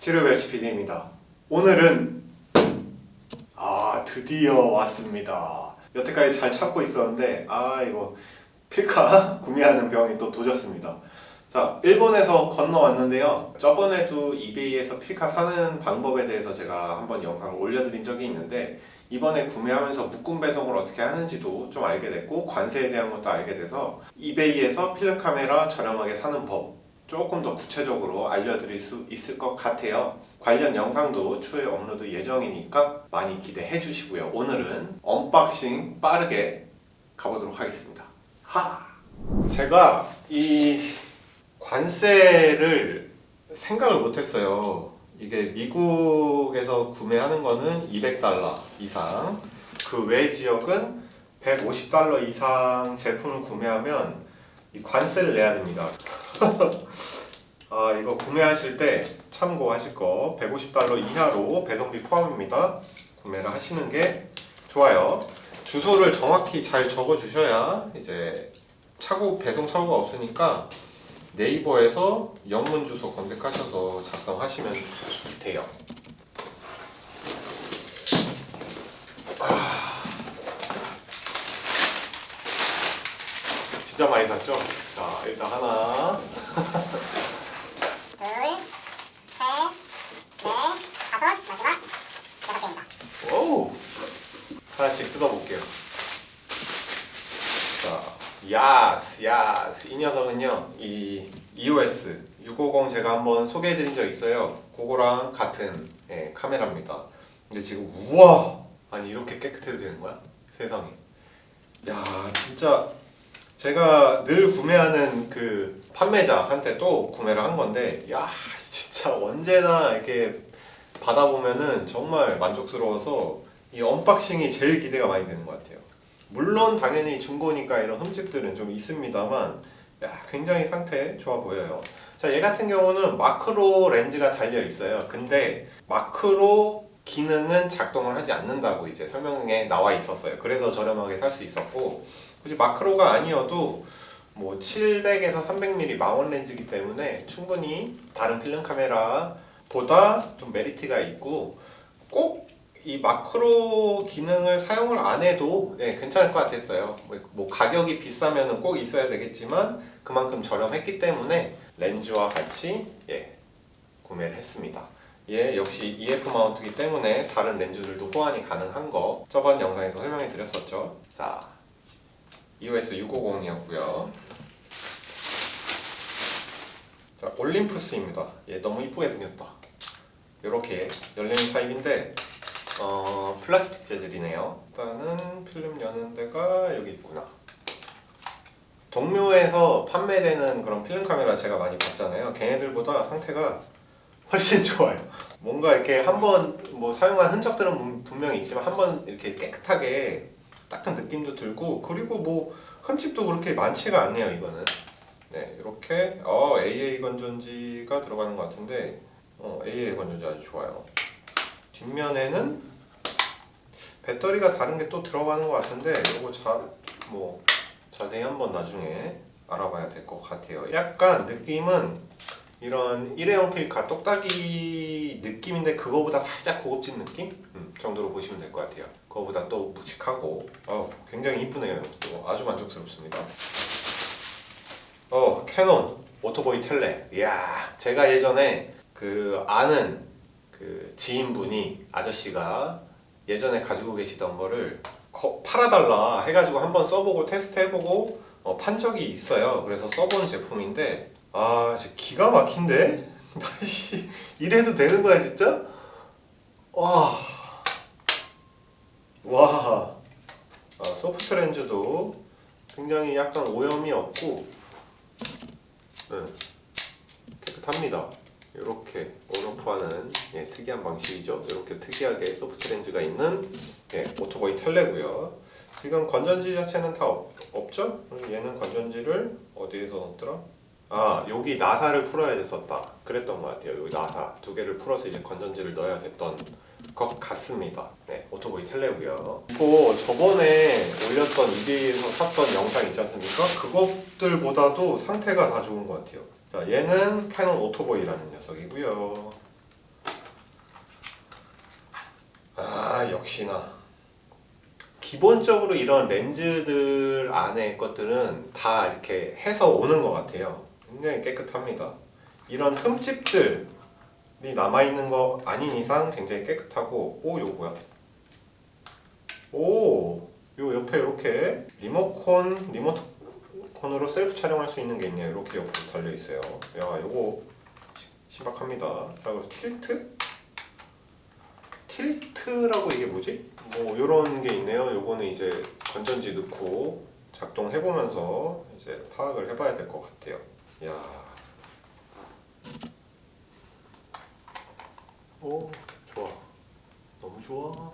지르벨치 PD입니다. 오늘은 아 드디어 왔습니다. 여태까지 잘 참고 있었는데 아 이거 필카 구매하는 병이 또 도졌습니다. 자 일본에서 건너왔는데요. 저번에도 이베이에서 필카 사는 방법에 대해서 제가 한번 영상을 올려드린 적이 있는데 이번에 구매하면서 묶음 배송을 어떻게 하는지도 좀 알게 됐고 관세에 대한 것도 알게 돼서 이베이에서 필름 카메라 저렴하게 사는 법 조금 더 구체적으로 알려드릴 수 있을 것 같아요. 관련 영상도 추후에 업로드 예정이니까 많이 기대해 주시고요. 오늘은 언박싱 빠르게 가보도록 하겠습니다. 하! 제가 이 관세를 생각을 못했어요. 이게 미국에서 구매하는 거는 200달러 이상, 그 외 지역은 150달러 이상 제품을 구매하면 이 관세를 내야 됩니다. 아 이거 구매하실 때 참고하실 거 150달러 이하로 배송비 포함입니다. 구매를 하시는 게 좋아요. 주소를 정확히 잘 적어 주셔야 이제 차고 배송 차고가 없으니까 네이버에서 영문 주소 검색하셔서 작성하시면 돼요. 아. 진짜 많이 샀죠? 자 일단 하나 둘, 셋, 넷, 다섯, 마지막 여섯 개입니다. 오우 하나씩 뜯어볼게요. 자, 야스, 야스. 이 녀석은요, 이 EOS 650 제가 한번 소개해드린 적 있어요. 그거랑 같은 예, 카메라입니다. 근데 지금 우와, 아니 이렇게 깨끗해도 되는 거야? 세상에. 야, 진짜 제가 늘 구매하는 그 판매자한테 또 구매를 한 건데, 야, 진짜 언제나 이렇게 받아보면은 정말 만족스러워서 이 언박싱이 제일 기대가 많이 되는 것 같아요. 물론 당연히 중고니까 이런 흠집들은 좀 있습니다만 야, 굉장히 상태 좋아 보여요. 자, 얘 같은 경우는 마크로 렌즈가 달려 있어요. 근데 마크로 기능은 작동을 하지 않는다고 이제 설명에 나와 있었어요. 그래서 저렴하게 살 수 있었고 굳이 마크로가 아니어도 뭐 700에서 300mm 망원 렌즈이기 때문에 충분히 다른 필름 카메라보다 좀 메리트가 있고 꼭 이 마크로 기능을 사용을 안 해도 네, 괜찮을 것 같았어요. 뭐, 뭐 가격이 비싸면은 꼭 있어야 되겠지만 그만큼 저렴했기 때문에 렌즈와 같이 예, 구매를 했습니다. 얘 역시 EF 마운트이기 때문에 다른 렌즈들도 호환이 가능한 거 저번 영상에서 설명해 드렸었죠. 자, EOS 650이었고요. 자, 올림푸스입니다. 얘 너무 이쁘게 생겼다. 이렇게 열리는 타입인데 어, 플라스틱 재질이네요. 일단은 필름 여는 데가 여기 있구나. 동묘에서 판매되는 그런 필름 카메라 제가 많이 봤잖아요. 걔네들보다 상태가 훨씬 좋아요. 뭔가 이렇게 한번 뭐 사용한 흔적들은 분- 분명히 있지만 한번 이렇게 깨끗하게 닦은 느낌도 들고 그리고 뭐 흠집도 그렇게 많지가 않네요. 이거는. 네, 이렇게 어, AA 건전지가 들어가는 것 같은데 어, AA 건전지 아주 좋아요. 뒷면에는 배터리가 다른 게 또 들어가는 것 같은데 이거 자 뭐 자세히 한번 나중에 알아봐야 될 것 같아요. 약간 느낌은 이런 일회용 필카 똑딱이 느낌인데 그거보다 살짝 고급진 느낌 음, 정도로 보시면 될 것 같아요. 그거보다 또 묵직하고 어, 굉장히 이쁘네요. 또 아주 만족스럽습니다. 어 캐논 오토보이 텔레. 이야 제가 예전에 그 아는 그 지인분이 아저씨가 예전에 가지고 계시던 거를 거- 팔아달라 해가지고 한번 써보고 테스트 해보고 어, 판 적이 있어요. 그래서 써본 제품인데 아 진짜 기가 막힌데? 나씨 이래도 되는 거야 진짜? 와. 와. 아, 소프트 렌즈도 굉장히 약간 오염이 없고 네, 깨끗합니다. 이렇게 온오프하는 예, 특이한 방식이죠. 이렇게 특이하게 소프트 렌즈가 있는 예, 오토보이 텔레고요. 지금 건전지 자체는 다 없? 그럼 얘는 건전지를 어디에서 넣었더라? 아 여기 나사를 풀어야 됐었다. 그랬던 것 같아요. 여기 나사. 두 개를 풀어서 이제 건전지를 넣어야 됐던 것 같습니다. 네 오토보이 텔레고요. 그리고 저번에 올렸던 이디에서 샀던 영상 있지 않습니까? 그것들보다도 상태가 다 좋은 것 같아요. 자 얘는 캐논 오토보이라는 녀석이고요. 아 역시나. 기본적으로 이런 렌즈들 안에 것들은 다 이렇게 해서 오는 것 같아요. 굉장히 깨끗합니다. 이런 흠집들이 남아있는 거 아닌 이상 굉장히 깨끗하고 오, 이거 뭐야? 오, 요 옆에 이렇게 리모컨, 리모컨으로 셀프 촬영할 수 있는 게 있네요. 이렇게 옆으로 달려 있어요. 야, 요거 시- 신박합니다. 자, 그리고 틸트? 틸트라고 이게 뭐지? 뭐 요런 게 있네요. 요거는 이제 건전지 넣고 작동해 보면서 이제 파악을 해봐야 될 것 같아요. 야. 오, 좋아. 너무 좋아.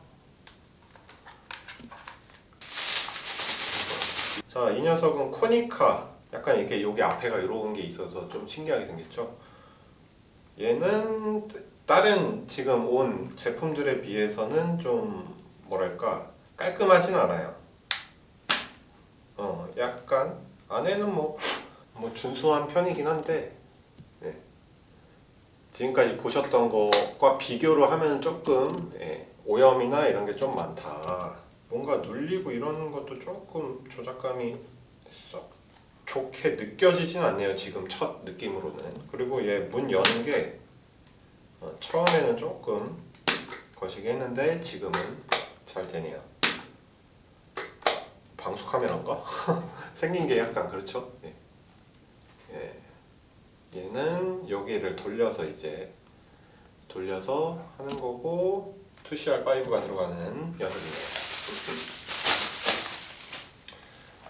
자, 이 녀석은 코니카. 약간 이렇게 여기 앞에가 이런 게 있어서 좀 신기하게 생겼죠. 얘는 다른 지금 온 제품들에 비해서는 좀 뭐랄까 깔끔하진 않아요. 어, 약간 안에는 뭐, 뭐 준수한 편이긴 한데 네. 지금까지 보셨던 것과 비교를 하면 조금 예, 오염이나 이런 게 좀 많다. 뭔가 눌리고 이런 것도 조금 조작감이 썩 좋게 느껴지진 않네요. 지금 첫 느낌으로는. 그리고 얘 문 여는 게 어, 처음에는 조금 거시기 했는데 지금은 잘 되네요. 방수 카메라인가? 생긴 게 약간 그렇죠? 예. 예. 얘는 여기를 돌려서 이제 돌려서 하는 거고 2CR5가 들어가는 녀석이네요.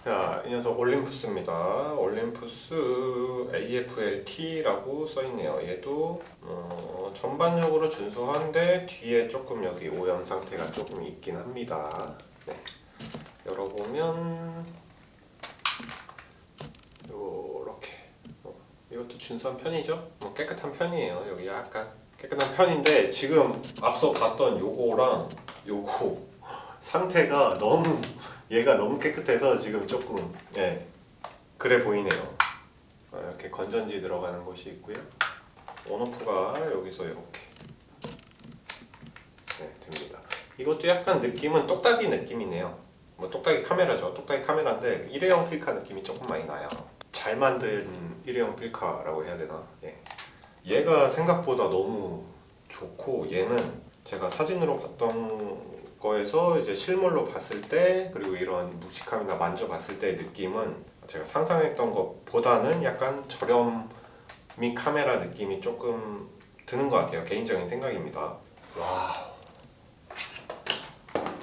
자, 이 녀석 올림푸스입니다. 올림푸스 AFLT라고 써있네요. 얘도 어, 전반적으로 준수한데 뒤에 조금 여기 오염 상태가 조금 있긴 합니다. 네. 열어보면 요렇게 어, 이것도 준수한 편이죠? 뭐 깨끗한 편이에요. 여기 약간 깨끗한 편인데 지금 앞서 봤던 요거랑 요거 상태가 너무 얘가 너무 깨끗해서 지금 조금 예 그래 보이네요. 어, 이렇게 건전지 들어가는 곳이 있고요. 온오프가 여기서 이렇게 네, 됩니다. 이것도 약간 느낌은 똑딱이 느낌이네요. 뭐 똑딱이 카메라죠. 똑딱이 카메라인데 일회용 필카 느낌이 조금 많이 나요. 잘 만든 일회용 필카라고 해야 되나? 예. 얘가 생각보다 너무 좋고 얘는 제가 사진으로 봤던 거에서 이제 실물로 봤을 때 그리고 이런 묵직함이나 만져봤을 때 느낌은 제가 상상했던 것보다는 약간 저렴미 카메라 느낌이 조금 드는 것 같아요. 개인적인 생각입니다. 와.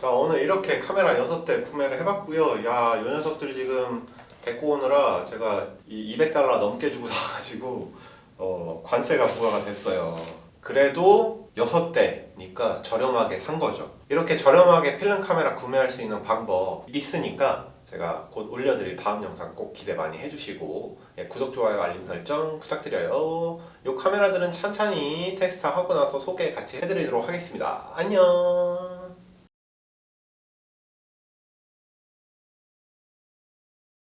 자 오늘 이렇게 카메라 6대 구매를 해봤고요. 야, 이 녀석들이 지금 데리고 오느라 제가 이 200달러 넘게 주고 사가지고 어, 관세가 부과가 됐어요. 그래도 6대니까 저렴하게 산 거죠. 이렇게 저렴하게 필름 카메라 구매할 수 있는 방법 있으니까 제가 곧 올려드릴 다음 영상 꼭 기대 많이 해주시고 예, 구독, 좋아요, 알림 설정 부탁드려요. 이 카메라들은 찬찬히 테스트하고 나서 소개 같이 해드리도록 하겠습니다. 안녕.